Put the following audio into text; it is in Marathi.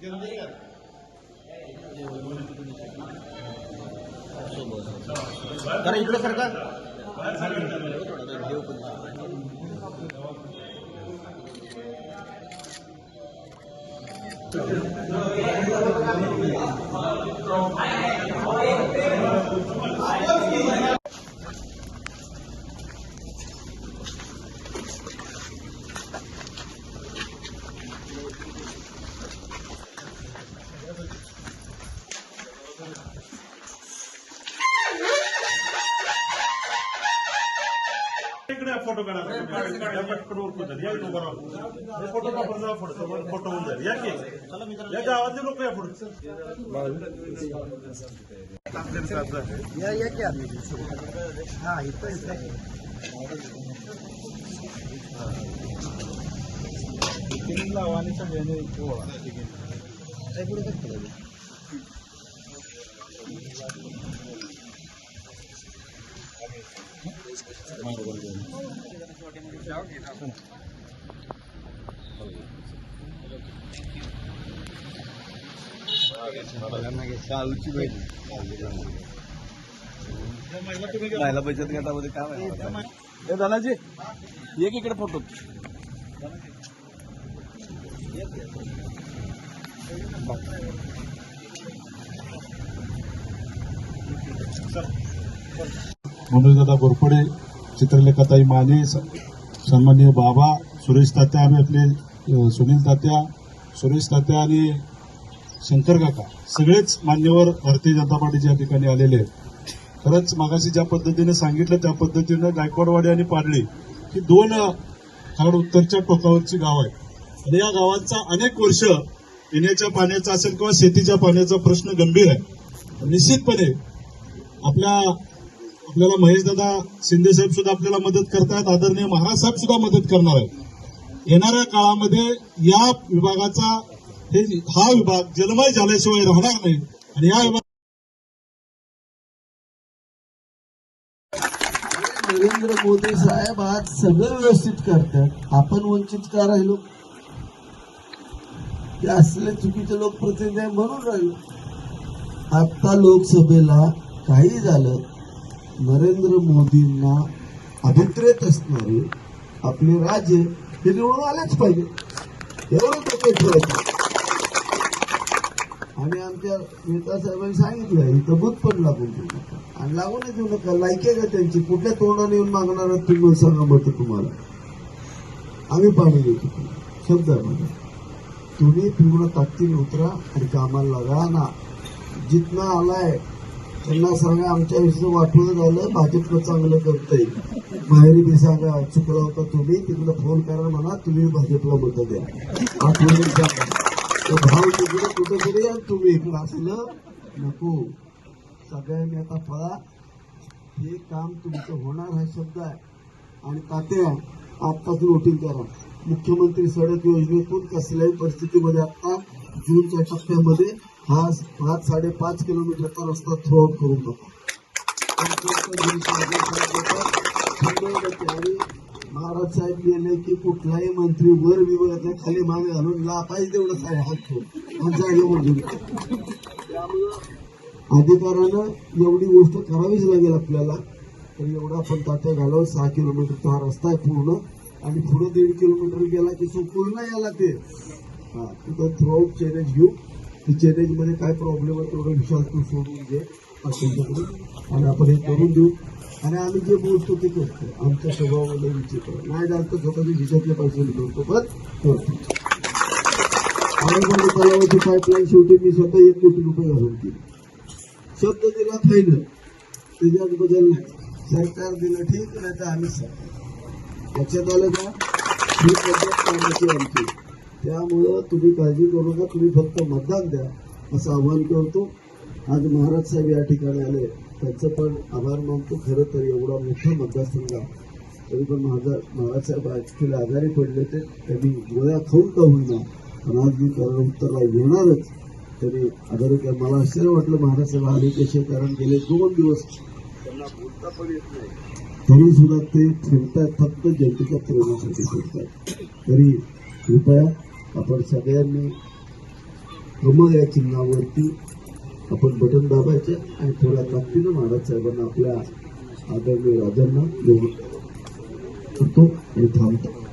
Good जरा इकडे सरकार फोटो काढा या पटकन उरकून या इथं उभं राहा. हे फोटो. फोटो होऊन जाईल. या की? या गावातले लोक या पुढे. या या की आम्ही? हा इथं इथं. महिला बचत गटामध्ये काम आहे दादाजी एक इकडे फोटो. मनोजदादा गोरपडे चित्रलेखाताई माने स- सन्माननीय बाबा सुरेश तात्या आम्ही आपले सुनील तात्या सुरेश तात्या आणि शंकर काका सगळेच मान्यवर भारतीय जनता पार्टीच्या या ठिकाणी आलेले आहेत. खरंच मागाशी ज्या पद्धतीने सांगितलं त्या पद्धतीनं गायकवाडवाडी आणि पारडी ही दोन अ, खाड उत्तरच्या टोकावरची गाव आहे आणि या गावांचा अनेक वर्ष पिण्याच्या पाण्याचा असेल किंवा शेतीच्या पाण्याचा प्रश्न गंभीर आहे. निश्चितपणे आपल्या आपल्याला महेशदादा शिंदे साहेब सुद्धा आपल्याला मदत करतायत. आदरणीय महाराज साहेब सुद्धा मदत करणार आहेत. येणाऱ्या काळामध्ये या विभागाचा हे हा विभाग जलमय झाल्याशिवाय राहणार नाही. आणि या विभाग नरेंद्र मोदी साहेब आज सगळं व्यवस्थित करतात. आपण वंचित का राहिलो? ते असले चुकीचे लोकप्रतिनिधी आहे म्हणून राहिलो. आता लोकसभेला काही झालं नरेंद्र मोदींना अभिप्रेत असणारे आपले राजे हे निवडून आलेच पाहिजे. एवढं तो ठेवायचं आणि आमच्या नेता साहेबांनी सांगितलं इथं बूथ पण लागून देऊ नका. आणि लागूनच देऊ नका. लायकी आहे का त्यांची? कुठल्या तोंडाने येऊन मागणार तुम्ही? सांगा मत तुम्हाला. आम्ही पाणी देतो शब्द आहे माझा. तुम्ही पूर्ण ताकदीने उतरा आणि कामाला लागा ना. जितना आलाय त्यांना सांगा आमच्या विषयी वाटून झालं भाजपनं चांगलं करतंय. माहेरी बी सांगा चुकला होता तुम्ही तिकडे फोन करा म्हणा तुम्ही भाजपला मत द्या. आठवणी सांगा भाव तिकडे कुठेतरी या तुम्ही इकडे असलं नको. सगळ्यांनी आता पळा. हे काम तुमचं होणार हा शब्द आहे. आणि तात्या आत्ताच नोटीस करा. मुख्यमंत्री सडक योजनेतून कसल्याही परिस्थितीमध्ये आता जूनच्या टप्प्यामध्ये हा पाच साडेपाच किलोमीटरचा रस्ता थ्रो आउट करून टाका. आणि महाराज साहेब गेले की कुठलाही मंत्री वर विभागातल्या खाली मागे घालून ला पाहिजे तेवढं सारे हात ठेवून. आणि मंजूर त्यामुळं अधिकारानं एवढी गोष्ट करावीच लागेल आपल्याला. तर एवढा आपण तात्या घालवून सहा किलोमीटरचा हा रस्ता आहे पूर्ण. आणि पुढे दीड किलोमीटर गेला की तो याला ते हा तिथं थ्रूआउट चॅलेंज घेऊ. की चॅलेंजमध्ये काय प्रॉब्लेम आहे तेवढं विश्वास तू सोडून घे असं आणि आपण हे करून देऊ. आणि आम्ही जे बोलतो ते करतो. आमच्या स्वभावामध्ये विचित्र नाही झालं तर स्वतःचे खिशातले पैसे करतो पण करतो औरंगाबाद तलावाची पाईपलाईन शेवटी मी स्वतः एक कोटी रुपये घालून केली शब्द दिला फायनल त्याच्यात बदल नाही. सरकार दिलं ठीक नाही तर आम्ही सरकार. लक्षात आलं का? ही पद्धत कामाची आमची त्यामुळं तुम्ही काळजी करू नका तुम्ही फक्त मतदान द्या असं आवाहन करतो. आज महाराज साहेब या ठिकाणी आले. त्यांचं पण आभार मानतो. खरं तर एवढा मोठा मतदारसंघ. तरी पण माझा महाराज साहेब आजारी पडले ते त्यांनी गोळ्या खाऊन का होईना? पण आज मी त्याला उत्तरला येणारच. तरी आजारी काय मला आश्चर्य वाटलं महाराज साहेब आले कसे? कारण गेले दोन दिवस. त्यांना बोलता पण येत नाही. तरी सुद्धा ते फिरतायत फक्त जनतेच्या प्रेमासाठी फिरतात तरी कृपया आपण सगळ्यांनी कमळ या चिन्हावरती आपण बटन दाबायचं आणि थोड्या ताकदीनं महाराज साहेबांना आपल्या आदरणीय राजांना देऊन करतो आणि थांबतो.